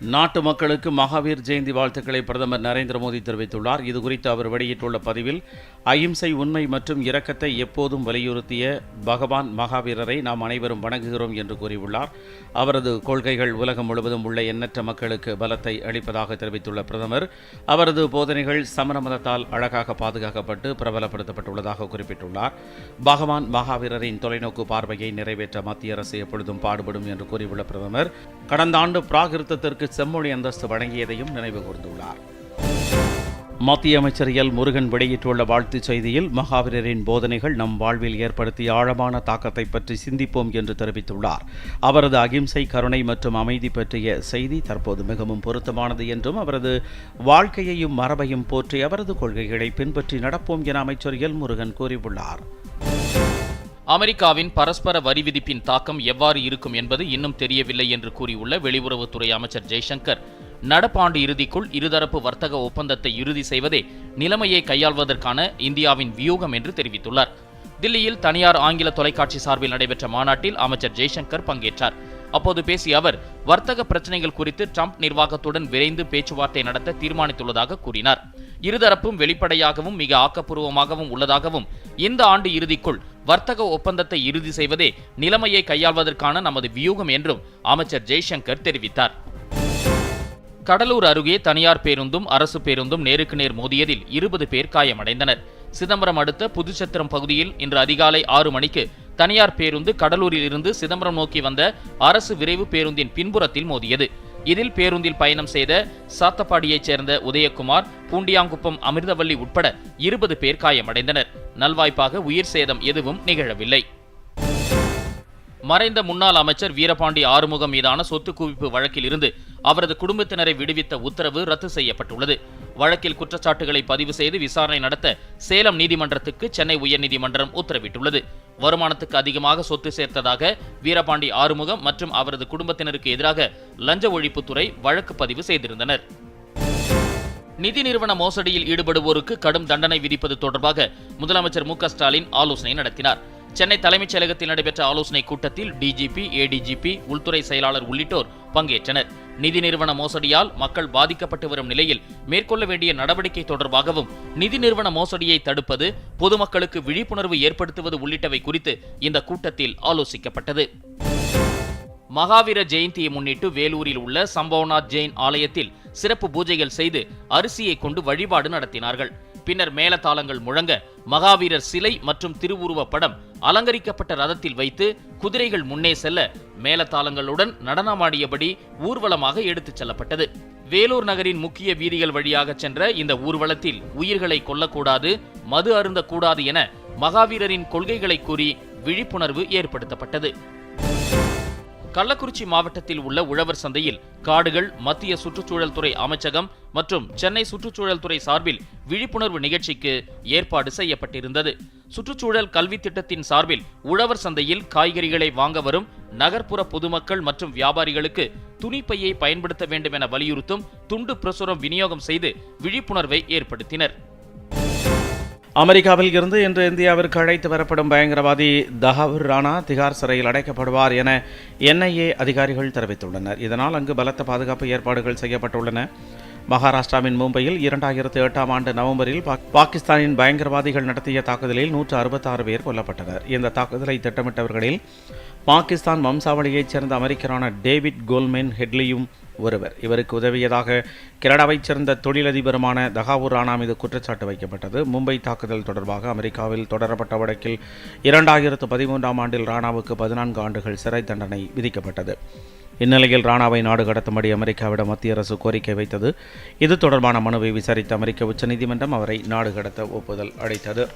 நாட்டு மக்களுக்கு மகாவீர் ஜெயந்தி வாழ்த்துக்களை பிரதமர் நரேந்திர மோடி தெரிவித்துள்ளார். இதுகுறித்து அவர் வெளியிட்டுள்ள பதிவில் அகிம்சை உண்மை மற்றும் இரக்கத்தை எப்போதும் வலியுறுத்திய பகவான் மகாவீரரை நாம் அனைவரும் வணங்குகிறோம் என்று கூறியுள்ளார். அவரது கொள்கைகள் உலகம் முழுவதும் உள்ள எண்ணற்ற மக்களுக்கு பலத்தை அளிப்பதாக தெரிவித்துள்ள பிரதமர் அவரது போதனைகள் சமண மதத்தால் அழகாக பாதுகாக்கப்பட்டு பிரபலப்படுத்தப்பட்டுள்ளதாக குறிப்பிட்டுள்ளார். பகவான் மகாவீரரின் தொலைநோக்கு பார்வையை நிறைவேற்ற மத்திய அரசு எப்பொழுதும் பாடுபடும் என்று கூறியுள்ள பிரதமர் கடந்த ஆண்டு பிராகிருத்தத்திற்கு செம்மொழி அந்தஸ்து வழங்கியதையும் நினைவு கூர்ந்துள்ளார். மத்திய அமைச்சர் எல். முருகன் வெளியிட்டுள்ள வாழ்த்துச் செய்தியில் மகாவீரரின் போதனைகள் நம் வாழ்வில் ஏற்படுத்திய ஆழமான தாக்கத்தை பற்றி சிந்திப்போம் என்று தெரிவித்துள்ளார். அவரது அகிம்சை கருணை மற்றும் அமைதி பற்றிய செய்தி தற்போது மிகவும் பொருத்தமானது என்றும் அவரது வாழ்க்கையையும் மரபையும் போற்றி அவரது கொள்கைகளை பின்பற்றி நடப்போம் என அமைச்சர் எல். முருகன் கூறியுள்ளார். அமெரிக்காவின் பரஸ்பர வரி விதிப்பின் தாக்கம் எவ்வாறு இருக்கும் என்பது இன்னும் தெரியவில்லை என்று கூறியுள்ள வெளியுறவுத்துறை அமைச்சர் ஜெய்சங்கர். நடப்பாண்டு இறுதிக்குள் இருதரப்பு வர்த்தக ஒப்பந்தத்தை இறுதி செய்வதே நிலைமையை கையாள்வதற்கான இந்தியாவின் வியூகம் என்று தெரிவித்துள்ளார். தில்லியில் தனியார் ஆங்கில தொலைக்காட்சி சார்பில் நடைபெற்ற மாநாட்டில் அமைச்சர் ஜெய்சங்கர் பங்கேற்றார். அப்போது பேசிய அவர் வர்த்தக பிரச்சனைகள் குறித்து ட்ரம்ப் நிர்வாகத்துடன் விரைந்து பேச்சுவார்த்தை நடத்த தீர்மானித்துள்ளதாக கூறினார். இருதரப்பும் வெளிப்படையாகவும் மிக ஆக்கப்பூர்வமாகவும் உள்ளதாகவும் இந்த ஆண்டு இறுதிக்குள் வர்த்தக ஒப்பந்தத்தை இறுதி செய்வதே நிலைமையை கையாள்வதற்கான நமது வியூகம் என்றும் அமைச்சர் ஜெய்சங்கர் தெரிவித்தார். கடலூர் அருகே தனியார் பேருந்தும் அரசு பேருந்தும் நேருக்கு நேர் மோதியதில் இருபது பேர் காயமடைந்தனர். சிதம்பரம் அடுத்த புதுச்சத்திரம் பகுதியில் இன்று அதிகாலை ஆறு மணிக்கு தனியார் பேருந்து கடலூரில் இருந்து சிதம்பரம் நோக்கி வந்த அரசு விரைவு பேருந்தின் பின்புறத்தில் மோதியது. இதில் பேருந்தில் பயணம் செய்த சாத்தப்பாடியைச் சேர்ந்த உதயகுமார் பூண்டியாங்குப்பம் அமிர்தவல்லி உட்பட இருபது பேர் காயமடைந்தனர். நல்வாய்ப்பாக உயிர் சேதம் எதுவும் நிகழவில்லை. மறைந்த முன்னாள் அமைச்சர் வீரபாண்டி ஆறுமுகம் மீதான சொத்து குவிப்பு வழக்கில் இருந்து அவரது குடும்பத்தினரை விடுவித்த உத்தரவு ரத்து செய்யப்பட்டுள்ளது. வழக்கில் குற்றச்சாட்டுகளை பதிவு செய்து விசாரணை நடத்த சேலம் நீதிமன்றத்துக்கு சென்னை உயர்நீதிமன்றம் உத்தரவிட்டுள்ளது. வருமானத்துக்கு அதிகமாக சொத்து சேர்த்ததாக வீரபாண்டி ஆறுமுகம் மற்றும் அவரது குடும்பத்தினருக்கு எதிராக லஞ்ச ஒழிப்புத்துறை வழக்கு பதிவு செய்திருந்தனர். நிதி நிறுவன மோசடியில் ஈடுபடுவோருக்கு கடும் தண்டனை விதிப்பது தொடர்பாக முதலமைச்சர் மு ஸ்டாலின் ஆலோசனை நடத்தினார். சென்னை தலைமைச் செயலகத்தில் நடைபெற்ற ஆலோசனை கூட்டத்தில் டிஜிபி ஏடிஜிபி உள்துறை செயலாளர் உள்ளிட்டோர் பங்கேற்றனர். நிதி நிறுவன மோசடியால் மக்கள் பாதிக்கப்பட்டு வரும் நிலையில் மேற்கொள்ள வேண்டிய நடவடிக்கை தொடர்பாகவும் நிதி நிறுவன மோசடியை தடுப்பது பொதுமக்களுக்கு விழிப்புணர்வு ஏற்படுத்துவது உள்ளிட்டவை குறித்து இந்த கூட்டத்தில் ஆலோசிக்கப்பட்டது. மகாவீர ஜெயந்தியை முன்னிட்டு வேலூரில் உள்ள சம்பவநாத் ஜெயின் ஆலயத்தில் சிறப்பு பூஜைகள் செய்து அரிசியை கொண்டு வழிபாடு நடத்தினார்கள். பின்னர் மேலதாளங்கள் முழங்க மகாவீரர் சிலை மற்றும் திருவுருவப் படம் அலங்கரிக்கப்பட்ட ரதத்தில் வைத்து குதிரைகள் முன்னே செல்ல மேலதாளங்களுடன் நடனமாடியபடி ஊர்வலமாக எடுத்துச் செல்லப்பட்டது. வேலூர் நகரின் முக்கிய வீதிகள் வழியாக சென்ற இந்த ஊர்வலத்தில் உயிர்களை கொல்லக்கூடாது மது அருந்தக்கூடாது என மகாவீரரின் கொள்கைகளை கூறி விழிப்புணர்வு ஏற்படுத்தப்பட்டது. கள்ளக்குறிச்சி மாவட்டத்தில் உள்ள உழவர் சந்தையில் காடுகள் மத்திய சுற்றுச்சூழல் துறை அமைச்சகம் மற்றும் சென்னை சுற்றுச்சூழல் துறை சார்பில் விழிப்புணர்வு நிகழ்ச்சிக்கு ஏற்பாடு செய்யப்பட்டிருந்தது. சுற்றுச்சூழல் கல்வி திட்டத்தின் சார்பில் உழவர் சந்தையில் காய்கறிகளை வாங்க வரும் நகர்ப்புற பொதுமக்கள் மற்றும் வியாபாரிகளுக்கு துணிப்பையை பயன்படுத்த வேண்டும் என வலியுறுத்தும் துண்டு பிரசுரம் விநியோகம் செய்து விழிப்புணர்வை ஏற்படுத்தினர். அமெரிக்காவில் இருந்து இன்று இந்தியாவிற்கு அழைத்து வரப்படும் பயங்கரவாதி தஹாவூர் ராணா திகார் சிறையில் அடைக்கப்படுவார் என என்ஐஏ அதிகாரிகள் தெரிவித்துள்ளனர். இதனால் அங்கு பலத்த பாதுகாப்பு ஏற்பாடுகள் செய்யப்பட்டுள்ளன. மகாராஷ்டிராவின் மும்பையில் இரண்டாயிரத்து எட்டாம் ஆண்டு நவம்பரில் பாகிஸ்தானின் பயங்கரவாதிகள் நடத்திய தாக்குதலில் நூற்று அறுபத்தாறு பேர் கொல்லப்பட்டனர். இந்த தாக்குதலை திட்டமிட்டவர்களில் பாகிஸ்தான் வம்சாவளியைச் சேர்ந்த அமெரிக்கரான டேவிட் கோல்மென் ஹெட்லியும் ஒருவர். இவருக்கு உதவியதாக கனடாவைச் சேர்ந்த தொழிலதிபருமான தகாவூர் ராணா மீது குற்றச்சாட்டு வைக்கப்பட்டது. மும்பை தாக்குதல் தொடர்பாக அமெரிக்காவில் தொடரப்பட்ட வழக்கில் இரண்டாயிரத்து பதிமூன்றாம் ஆண்டில் ராணாவுக்கு பதினான்கு ஆண்டுகள் சிறை தண்டனை விதிக்கப்பட்டது. இந்நிலையில் ராணாவை நாடு கடத்தும்படி அமெரிக்காவிடம் மத்திய அரசு கோரிக்கை வைத்தது. இது தொடர்பான மனுவை விசாரித்த அமெரிக்க உச்சநீதிமன்றம் அவரை நாடு கடத்த ஒப்புதல் அளித்தது.